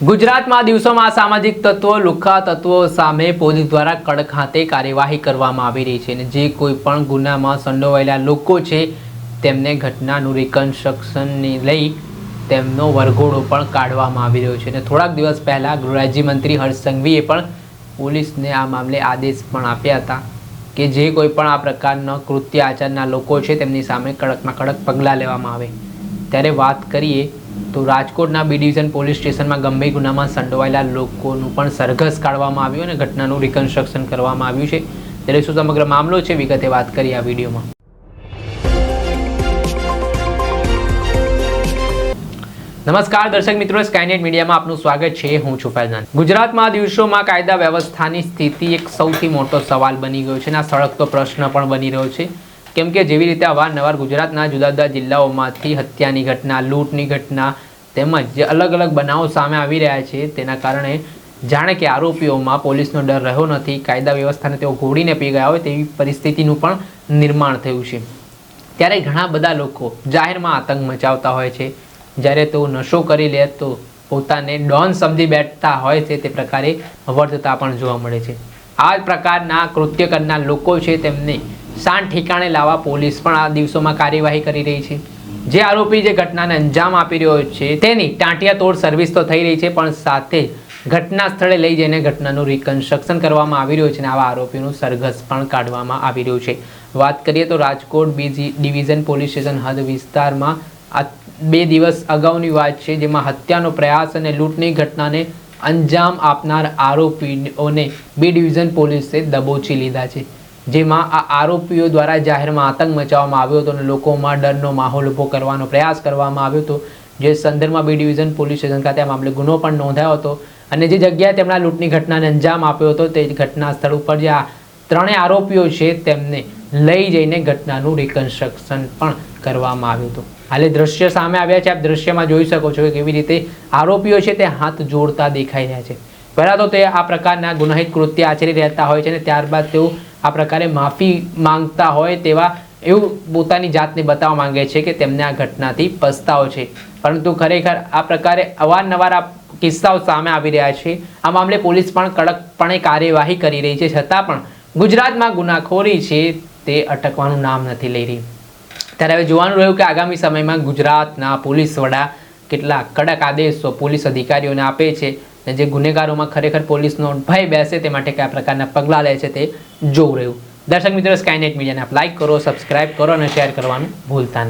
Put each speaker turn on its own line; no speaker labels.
ગુજરાતમાં દિવસોમાં સામાજિક તત્વો લુખ્ખા તત્વો સામે પોલીસ દ્વારા કડક હાથે કાર્યવાહી કરવામાં આવી રહી છે અને જે કોઈ પણ ગુનામાં સંડોવાયેલા લોકો છે, તેમને ઘટનાનું રિકન્સ્ટ્રક્શનને લઈ તેમનો વરઘોડો પણ કાઢવામાં આવી રહ્યો છે. અને થોડાક દિવસ પહેલાં ગૃહરાજ્યમંત્રી હર્ષ સંઘવીએ પણ પોલીસને આ મામલે આદેશ પણ આપ્યા હતા કે જે કોઈ પણ આ પ્રકારના કૃત્ય આચરનાર લોકો છે, તેમની સામે કડકમાં કડક પગલાં લેવામાં આવે. ત્યારે વાત કરીએ તો રાજકોટના બી ડિવિઝન પોલીસ સ્ટેશનમાં ગંભીર ગુનામાં સંડોવાયેલા લોકોનું પણ સરઘસ કાઢવામાં આવ્યું અને ઘટનાનું રિકન્સ્ટ્રક્શન કરવામાં આવ્યું છે. ત્યારે શું સમગ્ર મામલો છે? વિગતે વાત કરીએ આ વિડીયોમાં. નમસ્કાર, દર્શક મિત્રો. સ્કાયનેટ મીડિયામાં આપનું સ્વાગત છે. હું છું ફૈઝાન. ગુજરાતમાં દિવસોમાં કાયદા વ્યવસ્થાની સ્થિતિ એક સૌથી મોટો સવાલ બની ગયો છે અને આ સળગતો પ્રશ્ન પણ બની રહ્યો છે. કેમ કે જેવી રીતે અવારનવાર ગુજરાતના જુદા જુદા જિલ્લાઓમાંથી હત્યાની ઘટના, લૂંટની ઘટના તેમજ જે અલગ અલગ બનાવો સામે આવી રહ્યા છે, તેના કારણે જાણે કે આરોપીઓમાં પોલીસનો ડર રહ્યો નથી, કાયદા વ્યવસ્થાને તેઓ ઘોડીને પી ગયા હોય તેવી પરિસ્થિતિનું પણ નિર્માણ થયું છે. ત્યારે ઘણા બધા લોકો જાહેરમાં આતંક મચાવતા હોય છે. જ્યારે તેઓ નશો કરી લે તો પોતાને ડોન સમજી બેઠતા હોય છે, તે પ્રકારે વર્તતા પણ જોવા મળે છે. આ પ્રકારના કૃત્ય કરનાર લોકો છે તેમને શાન ઠેકાણે લાવવા પોલીસ પણ આ દિવસોમાં કાર્યવાહી કરી રહી છે. જે આરોપી જે ઘટનાને અંજામ આપી રહ્યો છે, તેની ટાંટિયા તોડ સર્વિસ તો થઈ રહી છે, પણ સાથે ઘટના સ્થળે લઈ જઈને ઘટનાનું રિકન્સ્ટ્રક્શન કરવામાં આવી રહ્યું છે અને આવા આરોપીનું સરઘસ પણ કાઢવામાં આવી રહ્યું છે. વાત કરીએ તો રાજકોટ બીજી ડિવિઝન પોલીસ સ્ટેશન હદ વિસ્તારમાં આ બે દિવસ અગાઉની વાત છે, જેમાં હત્યાનો પ્રયાસ અને લૂંટની ઘટનાને અંજામ આપનાર આરોપીઓને બી ડિવિઝન પોલીસે દબોચી લીધા છે. જેમાં આ આરોપીઓ દ્વારા જાહેરમાં આતંક મચાવવામાં આવ્યો હતો અને લોકોમાં ડરનો માહોલ ઊભો કરવાનો પ્રયાસ કરવામાં આવ્યો હતો. જે સંદર્ભમાં બી ડિવિઝન પોલીસ સ્ટેશન ખાતે આ મામલે ગુનો પણ નોંધાયો હતો અને જે જગ્યાએ તેમના લૂંટની ઘટનાને અંજામ આપ્યો હતો તે ઘટના સ્થળ ઉપર જે આ ત્રણેય આરોપીઓ છે તેમને લઈ જઈને ઘટનાનું રિકન્સ્ટ્રક્શન પણ કરવામાં આવ્યું હતું. હાલે દ્રશ્ય સામે આવ્યા છે. આપ દ્રશ્યમાં જોઈ શકો છો કે કેવી રીતે આરોપીઓ છે તે હાથ જોડતા દેખાઈ રહ્યા છે. પહેલાં તો તે આ પ્રકારના ગુનાહિત કૃત્ય આચરી રહેતા હોય છે અને ત્યારબાદ તેઓ આ પ્રકારે માફી માંગતા હોય તેવા એવું પોતાની જાતને બતાવવા માંગે છે કે તેમને આ ઘટનાથી પસ્તાવો છે. પરંતુ ખરેખર આ પ્રકારે અવારનવાર આ કિસ્સાઓ સામે આવી રહ્યા છે. આ મામલે પોલીસ પણ કડકપણે કાર્યવાહી કરી રહી છે. છતાં પણ ગુજરાતમાં ગુનાખોરી છે તે અટકવાનું નામ નથી લઈ રહી. ત્યારે હવે જોવાનું રહ્યું કે આગામી સમયમાં ગુજરાતના પોલીસ વડા કેટલા કડક આદેશો પોલીસ અધિકારીઓને આપે છે. અને જે ગુનેગારોમાં ખરેખર પોલીસનો ભય બેસે તે માટે કયા પ્રકારના પગલાં લે છે તે જોવું રહ્યું. દર્શક મિત્રો સ્કાયનેટ મીડિયાને આપ લાઇક કરો સબસ્ક્રાઇબ કરો અને શેર કરવાનું ભૂલતા નહીં.